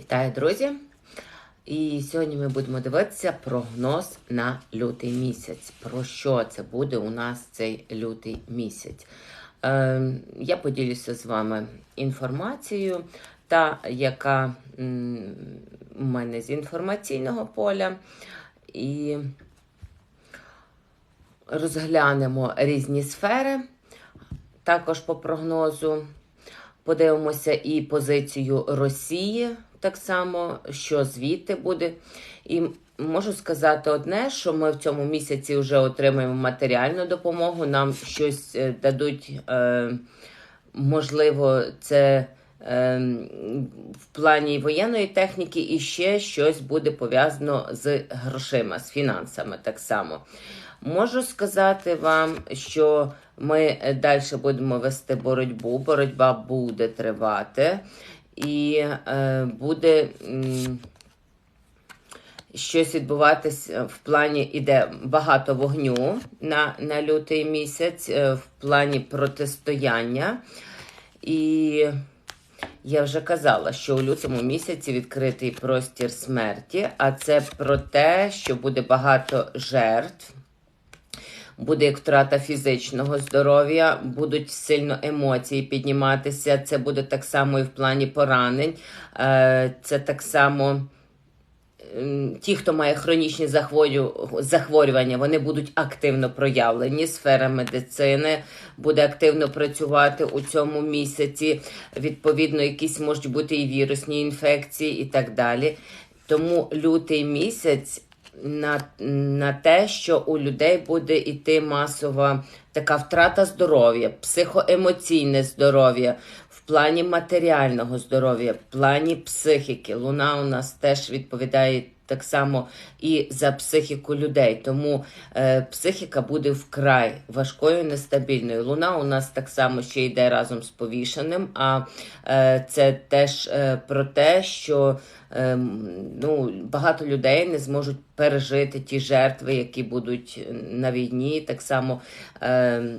Вітаю, друзі! І сьогодні ми будемо дивитися прогноз на лютий місяць. Про що це буде у нас цей лютий місяць? Е, я поділюся з вами інформацією, та яка у мене з інформаційного поля. І розглянемо різні сфери, також по прогнозу. Подивимося і позицію Росії, так само, що звідти буде. І можу сказати одне, що ми в цьому місяці вже отримаємо матеріальну допомогу. Нам щось е, дадуть, е, можливо, це е, в плані воєнної техніки, і ще щось буде пов'язано з грошима, з фінансами так само. Можу сказати вам, що ми далі будемо вести боротьбу. Боротьба буде тривати, і е, буде щось відбуватися в плані іде багато вогню на, на лютий місяць, е, в плані протистояння. І я вже казала, що у лютому місяці відкритий простір смерті, а це про те, що буде багато жертв. Буде як втрата фізичного здоров'я, будуть сильно емоції підніматися. Це буде так само і в плані поранень. Е, це так само ті, хто має хронічні захворювання, вони будуть активно проявлені. Сфера медицини буде активно працювати у цьому місяці. Відповідно, якісь можуть бути і вірусні інфекції, і так далі. Тому лютий місяць на на те, що у людей буде йти масова така втрата здоров'я, психоемоційне здоров'я, в плані матеріального здоров'я, в плані психіки. Луна у нас теж відповідає. Так само і за психіку людей. Тому е, психіка буде вкрай важкою, нестабільною. Луна у нас так само ще йде разом з повішеним, а е, це теж е, про те, що Ем, ну, багато людей не зможуть пережити ті жертви, які будуть на війні. Так само ем,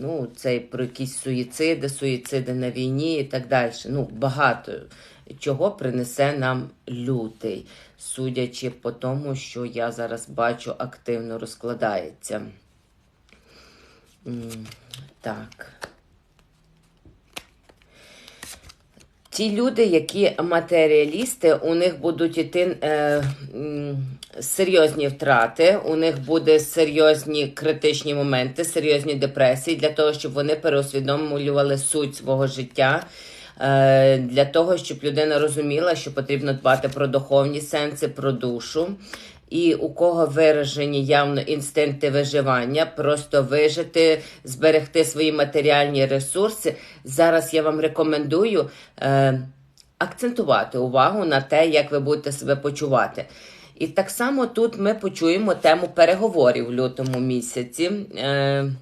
ну, це про якісь суїциди, суїциди на війні і так далі. Ну, Багато чого принесе нам лютий, судячи по тому, що я зараз бачу, активно розкладається. Так. Ті люди, які матеріалісти, у них будуть іти е, серйозні втрати, у них буде серйозні критичні моменти, серйозні депресії для того, щоб вони переосвідомлювали суть свого життя. Е, для того, щоб людина розуміла, що потрібно дбати про духовні сенси, про душу, і у кого виражені явно інстинкти виживання, просто вижити, зберегти свої матеріальні ресурси. Зараз я вам рекомендую е, акцентувати увагу на те, як ви будете себе почувати. І так само тут ми почуємо тему переговорів в лютому місяці. Е,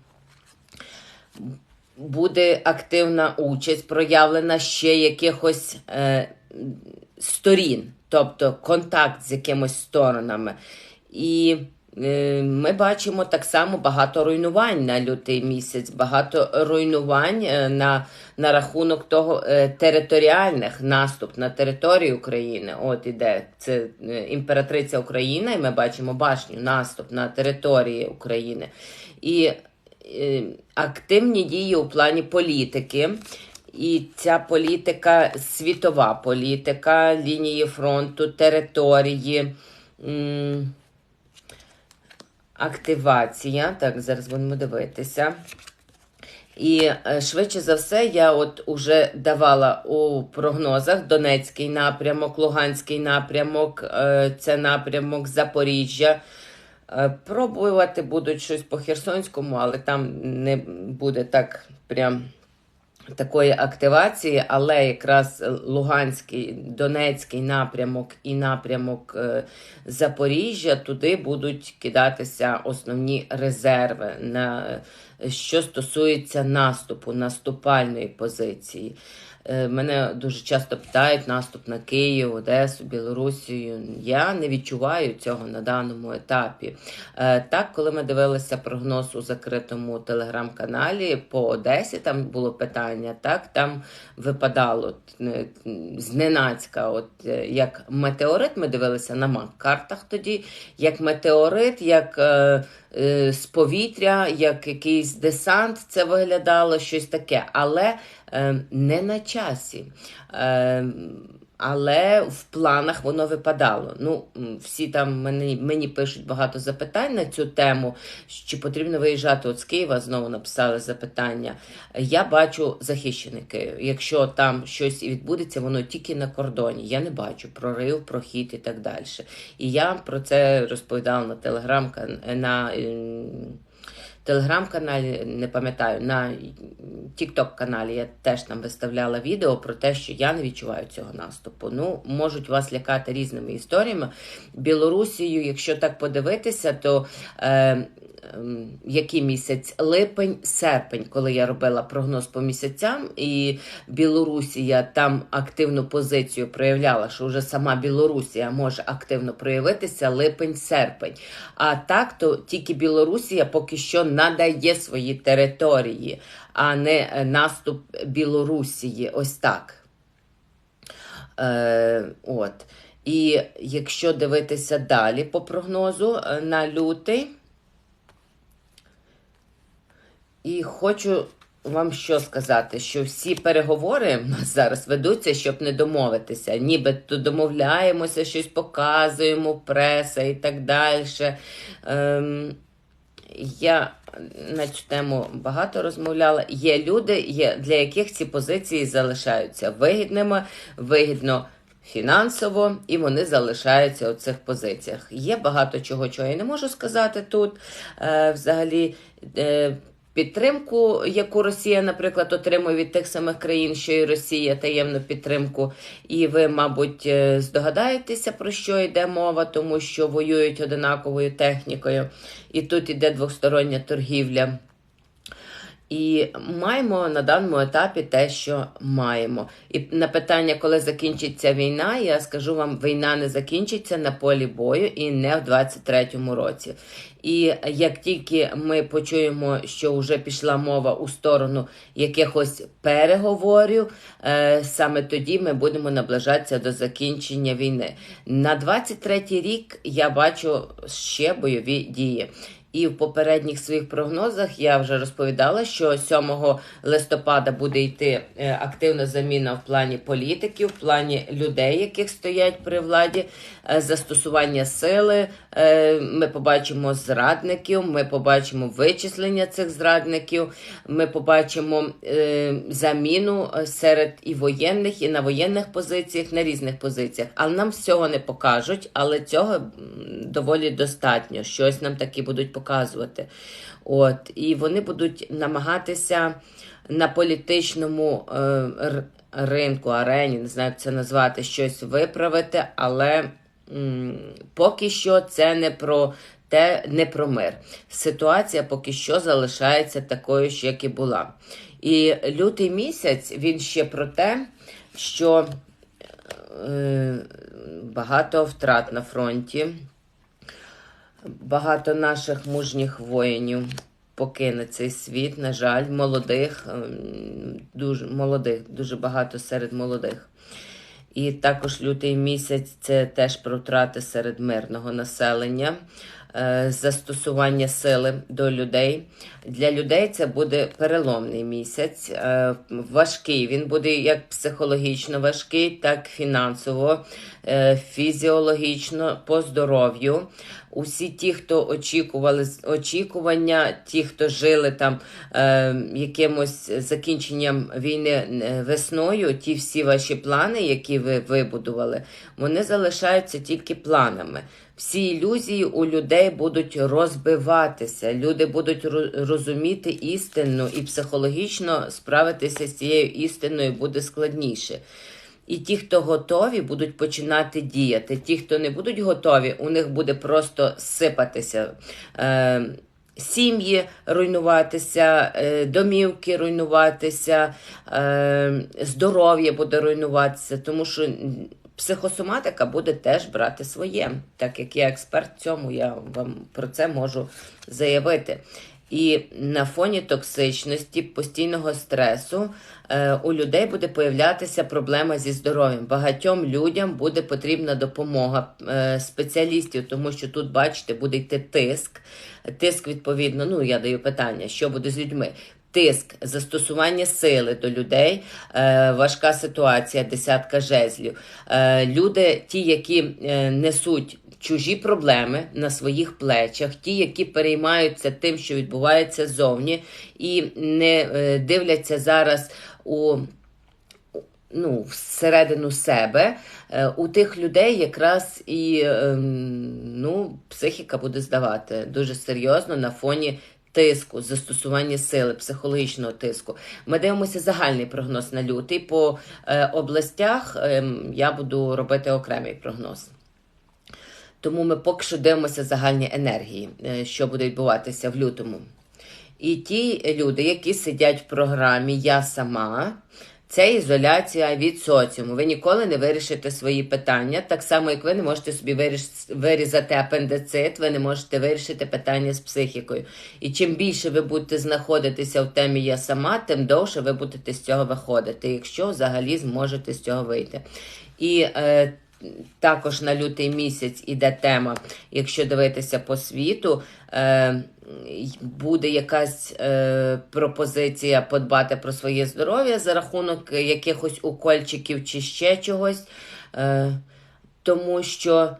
Буде активна участь, проявлена ще якихось е, сторін тобто контакт з якимись сторонами. І е, ми бачимо так само багато руйнувань на лютий місяць, багато руйнувань е, на на рахунок того е, територіальних наступ на територію України. От іде це е, імператриця Україна, і ми бачимо башню наступ на території України. І активні дії у плані політики. І ця політика, світова політика, лінії фронту, території, активація. Так, зараз будемо дивитися. І е, швидше за все, я от уже давала у прогнозах Донецький напрямок, Луганський напрямок, е, це напрямок Запоріжжя. Е, пробувати будуть щось по Херсонському, але там не буде так прям такої активації, але якраз Луганський, Донецький напрямок і напрямок е, Запоріжжя туди будуть кидатися основні резерви на що стосується наступу, наступальної позиції. Е, Мене дуже часто питають наступ на Київ, Одесу, Білорусію. Я не відчуваю цього на даному етапі. Е, Так, коли ми дивилися прогноз у закритому телеграм-каналі по Одесі, там було питання, так там випадало е, зненацька, от як метеорит, ми дивилися на мак-картах тоді, як метеорит, як з повітря, як якийсь десант, це виглядало щось таке, але е, не на часі. Але в планах воно випадало. Ну, всі там мені, мені пишуть багато запитань на цю тему. Чи потрібно виїжджати от з Києва? Знову написали запитання. Я бачу захищений Київ. Якщо там щось і відбудеться, воно тільки на кордоні. Я не бачу прорив, прохід і так далі. І я про це розповідала на телеграм на. Телеграм-каналі, не пам'ятаю, на Тікток-каналі я теж там виставляла відео про те, що я не відчуваю цього наступу. Ну, можуть вас лякати різними історіями. Білорусію, якщо так подивитися, то е, який місяць? Липень, серпень, коли я робила прогноз по місяцям, і Білорусія там активну позицію проявляла, що вже сама Білорусія може активно проявитися липень-серпень. А так, то тільки Білорусія поки що надає свої території, а не е, наступ Білорусії. Ось так. Е, от. І якщо дивитися далі по прогнозу е, на лютий, і хочу вам що сказати, що всі переговори в нас зараз ведуться, щоб не домовитися. Нібито домовляємося, щось показуємо, преса і так далі. Ем, я на цю тему багато розмовляла. Є люди, є, для яких ці позиції залишаються вигідними, вигідно фінансово, і вони залишаються у цих позиціях. Є багато чого, чого я не можу сказати тут. Е, взагалі. Е, Підтримку, яку Росія, наприклад, отримує від тих самих країн, що і Росія, таємну підтримку. І ви, мабуть, е, здогадаєтеся, про що йде мова, тому що воюють одинаковою технікою, і тут іде двостороння торгівля. І маємо на даному етапі те, що маємо. І на питання, коли закінчиться війна, я скажу вам, війна не закінчиться на полі бою і не в 23-му році. І як тільки ми почуємо, що вже пішла мова у сторону якихось переговорів, е, саме тоді ми будемо наближатися до закінчення війни. На 23-й рік я бачу ще бойові дії. І в попередніх своїх прогнозах я вже розповідала, що 7 листопада буде йти е, активна заміна в плані політиків, в плані людей, яких стоять при владі, е, застосування сили. Е, Ми побачимо зрадників, ми побачимо вичислення цих зрадників, ми побачимо заміну серед і воєнних, і на воєнних позиціях, на різних позиціях. Але нам всього не покажуть, але цього доволі достатньо. Щось нам таки будуть показувати. От, І вони будуть намагатися на політичному е, ринку, арені, не знаю, як це назвати, щось виправити, але поки що це не про те, не про мир. Ситуація поки що залишається такою ж, як і була. І лютий місяць він ще про те, що е, багато втрат на фронті багато наших мужніх воїнів покине цей світ, на жаль, молодих, ем, дуже молодих, дуже багато серед молодих. І також лютий місяць це теж про втрати серед мирного населення. Е, застосування сили до людей. Для людей це буде переломний місяць, е, важкий. Він буде як психологічно важкий, так фінансово, е, фізіологічно, по здоров'ю. Усі ті, хто очікували очікування, ті, хто жили там е, якимось закінченням війни весною, ті всі ваші плани, які ви вибудували, вони залишаються тільки планами. Всі ілюзії у людей будуть розбиватися, люди будуть розуміти істину і психологічно справитися з цією істиною буде складніше. І ті, хто готові, будуть починати діяти. Ті, хто не будуть готові, у них буде просто сипатися. Е, сім'ї руйнуватися, е, домівки руйнуватися, е, здоров'я буде руйнуватися, тому що психосоматика буде теж брати своє. Так як я експерт цьому, я вам про це можу заявити. І на фоні токсичності, постійного стресу е, у людей буде появлятися проблема зі здоров'ям. Багатьом людям буде потрібна допомога е, спеціалістів, тому що тут, бачите, буде йти тиск. Тиск, відповідно, ну я даю питання, що буде з людьми. Тиск, застосування сили до людей, е, важка ситуація, десятка жезлів. Е, люди, ті, які е, несуть чужі проблеми на своїх плечах, ті, які переймаються тим, що відбувається ззовні, і не дивляться зараз у ну, всередину себе, у тих людей якраз і ем, ну, психіка буде здавати дуже серйозно на фоні. Тиску, застосування сили, психологічного тиску. Ми дивимося загальний прогноз на лютий. По е, областях ем, я буду робити окремий прогноз. Тому ми поки що дивимося загальні енергії, е, що буде відбуватися в лютому. І ті люди, які сидять в програмі Я сама, це ізоляція від соціуму. Ви ніколи не вирішите свої питання, так само, як ви не можете собі вирізати апендицит, ви не можете вирішити питання з психікою. І чим більше ви будете знаходитися в темі Я сама, тим довше ви будете з цього виходити, якщо взагалі зможете з цього вийти. І е, також на лютий місяць іде тема, якщо дивитися по світу, е, буде якась е, пропозиція подбати про своє здоров'я за рахунок якихось укольчиків чи ще чогось, е, тому що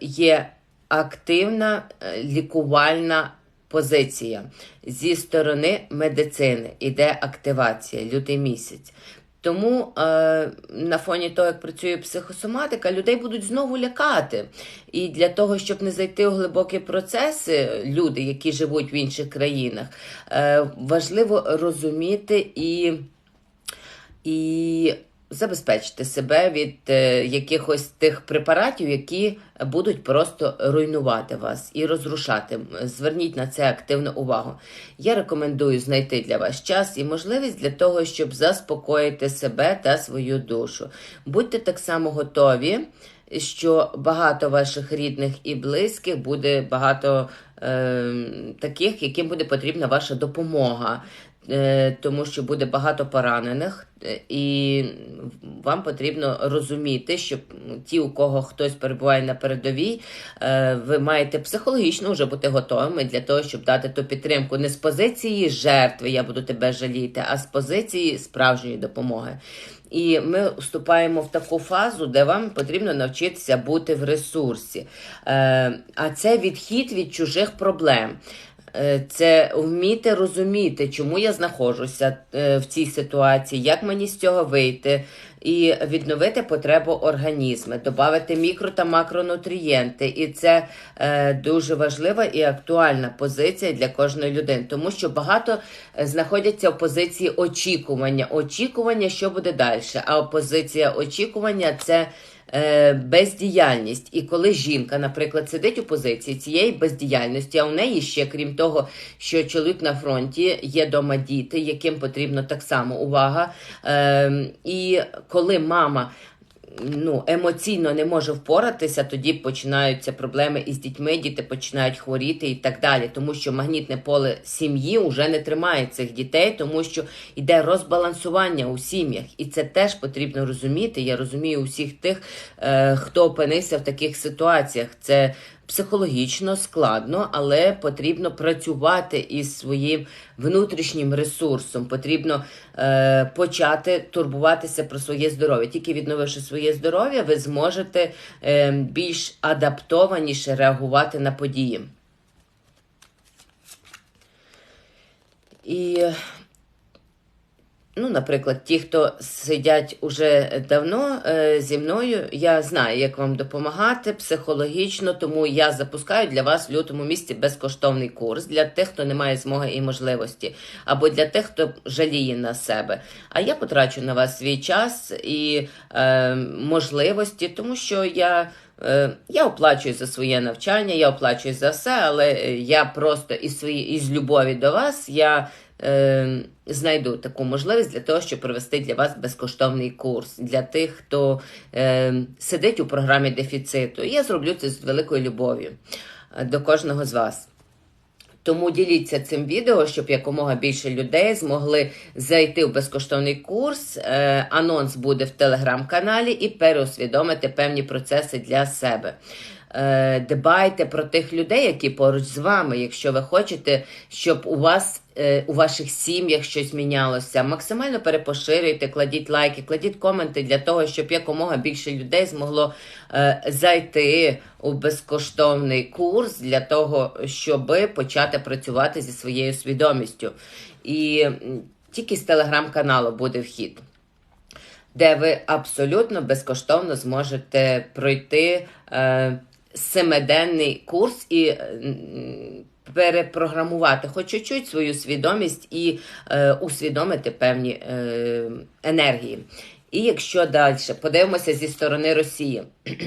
є активна лікувальна позиція зі сторони медицини. Іде активація, лютий місяць. Тому е, на фоні того, як працює психосоматика, людей будуть знову лякати. І для того, щоб не зайти у глибокі процеси, люди, які живуть в інших країнах, е, важливо розуміти і, і забезпечити себе від е, якихось тих препаратів, які будуть просто руйнувати вас і розрушати. Зверніть на це активну увагу. Я рекомендую знайти для вас час і можливість для того, щоб заспокоїти себе та свою душу. Будьте так само готові. Що багато ваших рідних і близьких буде багато е, таких, яким буде потрібна ваша допомога, тому що буде багато поранених, е, і вам потрібно розуміти, що ті, у кого хтось перебуває на передовій, е, ви маєте психологічно вже бути готовими для того, щоб дати ту підтримку не з позиції жертви, я буду тебе жаліти, а з позиції справжньої допомоги. І ми вступаємо в таку фазу, де вам потрібно навчитися бути в ресурсі. Е, а це відхід від чужих проблем. Е, Це вміти розуміти, чому я знаходжуся е, в цій ситуації, як мені з цього вийти, і відновити потребу організму, додати мікро та макронутрієнти. І це е, дуже важлива і актуальна позиція для кожної людини, тому що багато знаходяться в позиції очікування. Очікування, що буде далі. А позиція очікування це. Е, Бездіяльність, і коли жінка, наприклад, сидить у позиції цієї бездіяльності, а у неї ще, крім того, що чоловік на фронті є дома діти, яким потрібно так само увага. Е, і коли мама ну, емоційно не може впоратися, тоді починаються проблеми із дітьми, діти починають хворіти і так далі. Тому що магнітне поле сім'ї вже не тримає цих дітей, тому що йде розбалансування у сім'ях. І це теж потрібно розуміти. Я розумію усіх тих, е, хто опинився в таких ситуаціях. Це психологічно складно, але потрібно працювати із своїм внутрішнім ресурсом. Потрібно е, почати турбуватися про своє здоров'я. Тільки відновивши своє здоров'я, ви зможете е, більш адаптованіше реагувати на події. І ну, наприклад, ті, хто сидять уже давно е, зі мною, я знаю, як вам допомагати психологічно, тому я запускаю для вас в лютому місці безкоштовний курс для тих, хто не має змоги і можливості, або для тих, хто жаліє на себе. А я потрачу на вас свій час і е, можливості, тому що я. Е, я оплачую за своє навчання, я оплачую за все, але я просто із свої із любові до вас я е, знайду таку можливість для того, щоб провести для вас безкоштовний курс для тих, хто е, сидить у програмі дефіциту. Я зроблю це з великою любов'ю е, до кожного з вас. Тому діліться цим відео, щоб якомога більше людей змогли зайти в безкоштовний курс. Е, анонс буде в телеграм-каналі і переусвідомити певні процеси для себе. Е, дбайте про тих людей, які поруч з вами, якщо ви хочете, щоб у вас у ваших сім'ях щось мінялося. Максимально перепоширюйте, кладіть лайки, кладіть коменти для того, щоб якомога більше людей змогло е, зайти у безкоштовний курс для того, щоб почати працювати зі своєю свідомістю. І тільки з телеграм-каналу буде вхід. Де ви абсолютно безкоштовно зможете пройти е, семиденний курс і перепрограмувати хоч чуть-чуть свою свідомість і е, усвідомити певні е, енергії. І якщо далі подивимося зі сторони Росії.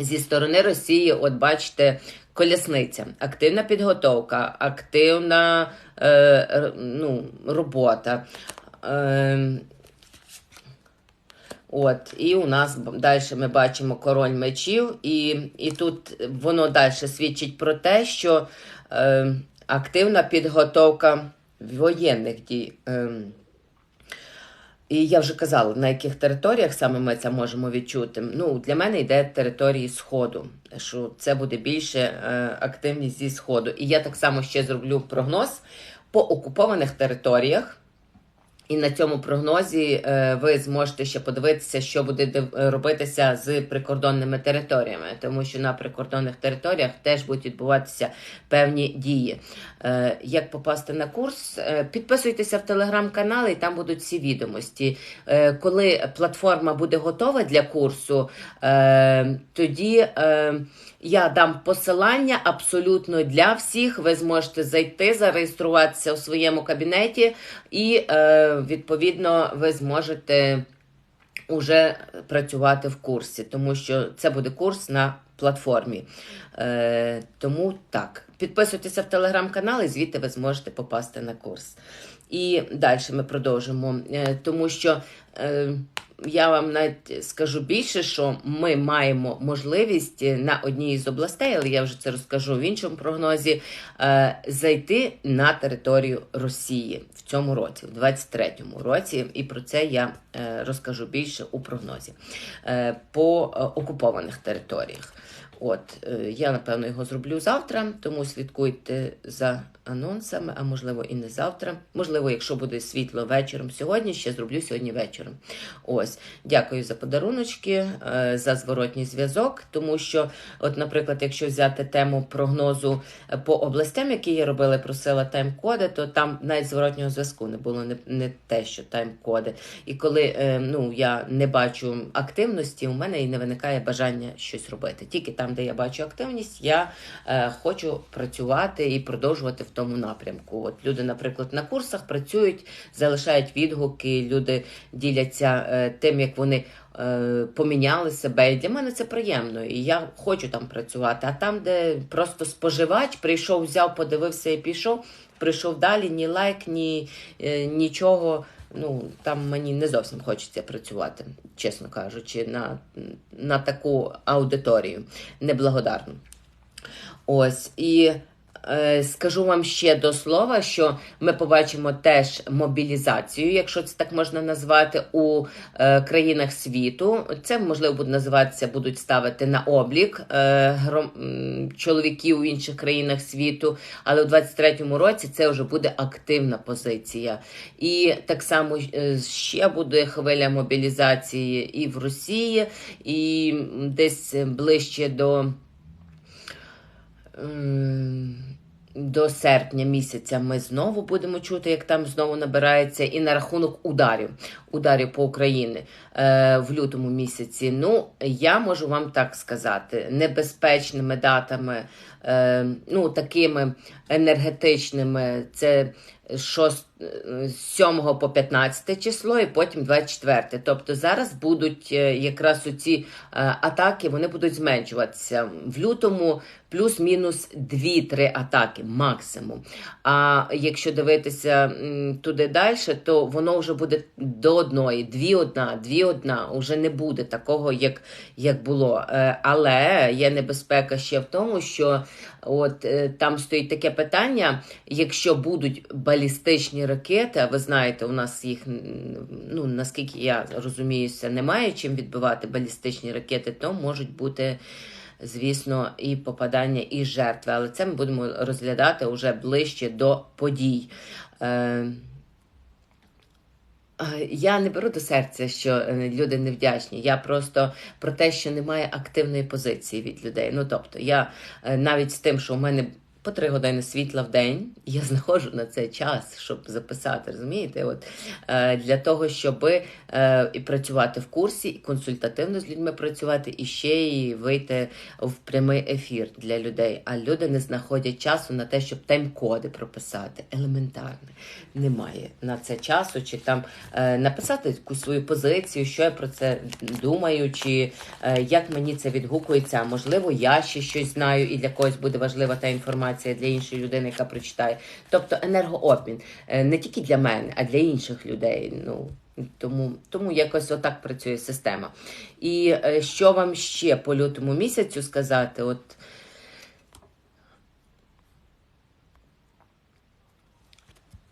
Зі сторони Росії, от бачите, колісниця, активна підготовка, активна е, ну, робота. Е, От, І у нас далі ми бачимо король мечів, і і тут воно далі свідчить про те, що е, активна підготовка воєнних дій. Е, і я вже казала, на яких територіях саме ми це можемо відчути. Ну, Для мене йде території Сходу, що це буде більше е, активність зі Сходу. І я так само ще зроблю прогноз по окупованих територіях. І на цьому прогнозі е, ви зможете ще подивитися, що буде робитися з прикордонними територіями, тому що на прикордонних територіях теж будуть відбуватися певні дії. Е, як попасти на курс? Е, підписуйтеся в телеграм-канал, і там будуть всі відомості. Коли платформа буде готова для курсу, тоді я дам посилання абсолютно для всіх. Ви зможете зайти, зареєструватися у своєму кабінеті, і, е, відповідно, ви зможете уже працювати в курсі, тому що це буде курс на платформі. Е, Тому так, підписуйтеся в телеграм-канал, і звідти ви зможете попасти на курс. І далі ми продовжимо, е, тому що. Е, я вам навіть скажу більше, що ми маємо можливість на одній з областей, але я вже це розкажу в іншому прогнозі, е, зайти на територію Росії в цьому році, в 23-му році, і про це я е, розкажу більше у прогнозі е, по окупованих територіях. От, я напевно його зроблю завтра, тому слідкуйте за анонсами, а можливо і не завтра. Можливо, якщо буде світло вечором сьогодні, ще зроблю сьогодні вечором. Ось, дякую за подаруночки, е, за зворотній зв'язок, тому що, от, наприклад, якщо взяти тему прогнозу е, по областям, які я робила, просила тайм-коди, то там навіть зворотнього зв'язку не було не, не те, що тайм-коди. І коли е, ну, я не бачу активності, у мене і не виникає бажання щось робити. Тільки там, де я бачу активність, я хочу працювати і продовжувати в тому напрямку. От Люди, наприклад, на курсах працюють, залишають відгуки, люди діляться е, тим, як вони е, поміняли себе. І для мене це приємно. І я хочу там працювати. А там, де просто споживач прийшов, взяв, подивився і пішов, прийшов далі, ні лайк, ні е, нічого. Ну, там мені не зовсім хочеться працювати, чесно кажучи, на на таку аудиторію неблагодарну. Ось і скажу вам ще до слова, що ми побачимо теж мобілізацію, якщо це так можна назвати, у е, країнах світу. Це можливо буде називатися, будуть ставити на облік е, чоловіків у інших країнах світу. Але у 23-му році це вже буде активна позиція. І так само ще буде хвиля мобілізації і в Росії, і десь ближче до до серпня місяця ми знову будемо чути, як там знову набирається, і на рахунок ударів, ударів по Україні е, в лютому місяці. Ну, я можу вам так сказати, небезпечними датами, е, ну такими енергетичними, це 6, з 7 по 15 число і потім 24. Тобто зараз будуть е, якраз оці е, атаки, вони будуть зменшуватися. В лютому плюс-мінус 2-3 атаки максимум. А якщо дивитися туди далі, то воно вже буде до одної, дві одна, дві одна. Уже не буде такого, як, як було. Е, Але є небезпека ще в тому, що от е, там стоїть таке питання: якщо будуть балістичні ракети, а ви знаєте, у нас їх, ну наскільки я розуміюся, немає чим відбивати балістичні ракети, то можуть бути. Звісно, і попадання, і жертви, але це ми будемо розглядати вже ближче до подій. Е, Я не беру до серця, що е, люди невдячні. Я просто про те, що немає активної позиції від людей. Ну тобто, я е, навіть з тим, що у мене по три години світла в день, я знаходжу на це час, щоб записати. Розумієте? От е, для того, щоб е, і працювати в курсі, і консультативно з людьми працювати, і ще й вийти в прямий ефір для людей. А люди не знаходять часу на те, щоб тайм-коди прописати. Елементарне. Немає на це часу, чи там е, написати якусь свою позицію, що я про це думаю, чи як мені це відгукується. Можливо, я ще щось знаю, і для когось буде важлива та інформація для іншої людини, яка прочитає. Тобто енергообмін е, не тільки для мене, а для інших людей. Ну тому, тому якось отак працює система. І е, що вам ще по лютому місяцю сказати? От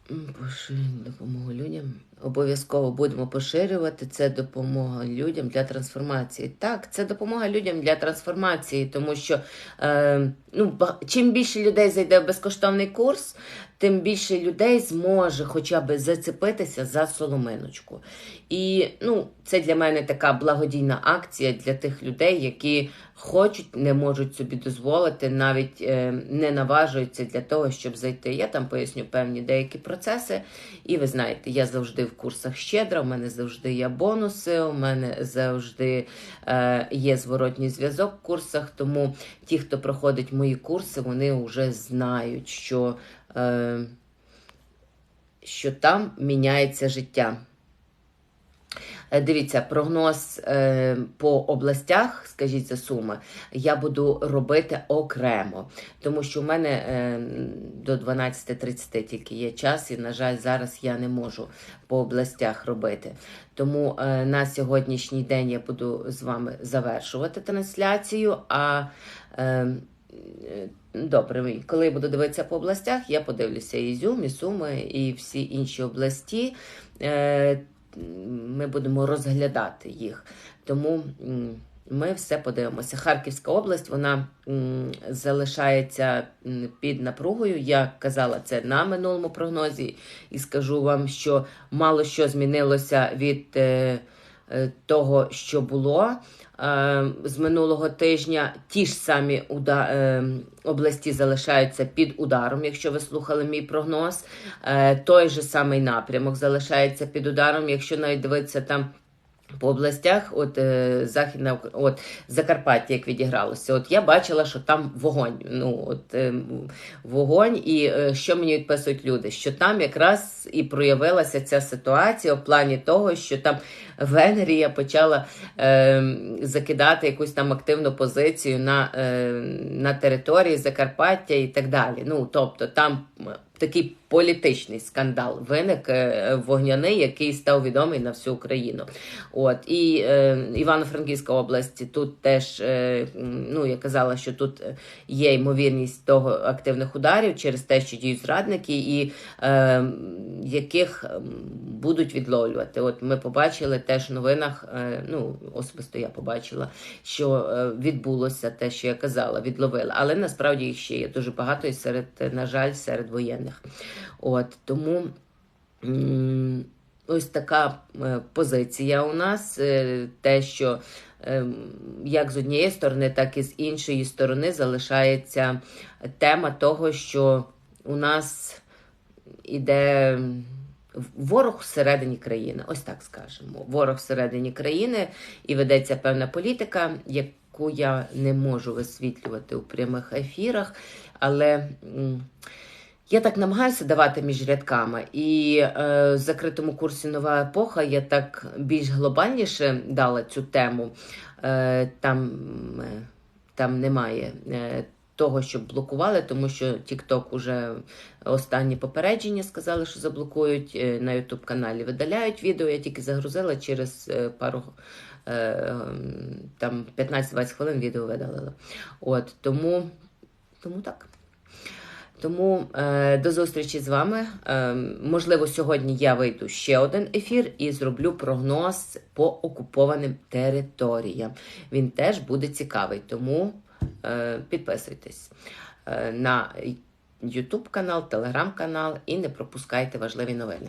Поширення допомогу людям. Обов'язково будемо поширювати. Це допомога людям для трансформації. Так, це допомога людям для трансформації, тому що е, ну, чим більше людей зайде в безкоштовний курс, тим більше людей зможе хоча б зацепитися за соломиночку. І ну, це для мене така благодійна акція для тих людей, які хочуть, не можуть собі дозволити, навіть е, не наважуються для того, щоб зайти. Я там поясню певні деякі процеси. І ви знаєте, я завжди в курсах щедра, у мене завжди є бонуси, у мене завжди е, є зворотній зв'язок в курсах. Тому ті, хто проходить мої курси, вони вже знають, що, е, що там міняється життя. Е, Дивіться, прогноз е, по областях, скажіть за суми, я буду робити окремо, тому що в мене е, до 12.30 тільки є час, і, на жаль, зараз я не можу по областях робити. Тому на сьогоднішній день я буду з вами завершувати трансляцію. А Добре, коли я буду дивитися по областях, я подивлюся і Ізюм, і Суми, і всі інші області. Ми будемо розглядати їх. Тому ми все подивимося. Харківська область вона залишається під напругою. Я казала це на минулому прогнозі, і скажу вам, що мало що змінилося від е, е, того, що було. Е, З минулого тижня ті ж самі е, області залишаються під ударом, якщо ви слухали мій прогноз. Е, Той же самий напрямок залишається під ударом, якщо навіть дивитися там. По областях, от е, Західна от Закарпаття, як відігралося, от я бачила, що там вогонь. Ну от е, вогонь, і е, що мені відписують люди? Що там якраз і проявилася ця ситуація в плані того, що там Венгрія почала е, закидати якусь там активну позицію на, е, на території Закарпаття і так далі. Ну тобто там такий політичний скандал виник е, вогняний, який став відомий на всю Україну. От і е, Івано-Франківська область тут теж е, ну я казала, що тут є ймовірність того активних ударів через те, що діють зрадники, і е, яких будуть відловлювати. От ми побачили теж в новинах. Е, ну особисто я побачила, що е, відбулося те, що я казала, відловили. Але насправді їх ще є дуже багато і серед, на жаль, серед воєнних. От тому. Ось така е, позиція у нас. е, Те, що е, як з однієї сторони, так і з іншої сторони залишається тема того, що у нас іде ворог всередині країни, ось так скажемо. Ворог всередині країни і ведеться певна політика, яку я не можу висвітлювати у прямих ефірах, але. Я так намагаюся давати між рядками, і е, в закритому курсі Нова епоха я так більш глобальніше дала цю тему. Е, там, е, там немає е, того, щоб блокували, тому що TikTok уже останні попередження сказали, що заблокують. Е, на YouTube каналі видаляють відео. Я тільки загрузила через е, пару. е, Там 15-20 хвилин відео видалила. От тому, тому так. Тому е, до зустрічі з вами. Е, можливо, сьогодні я вийду ще один ефір і зроблю прогноз по окупованим територіям. Він теж буде цікавий, тому е, підписуйтесь е, на YouTube канал, Telegram канал і не пропускайте важливі новини.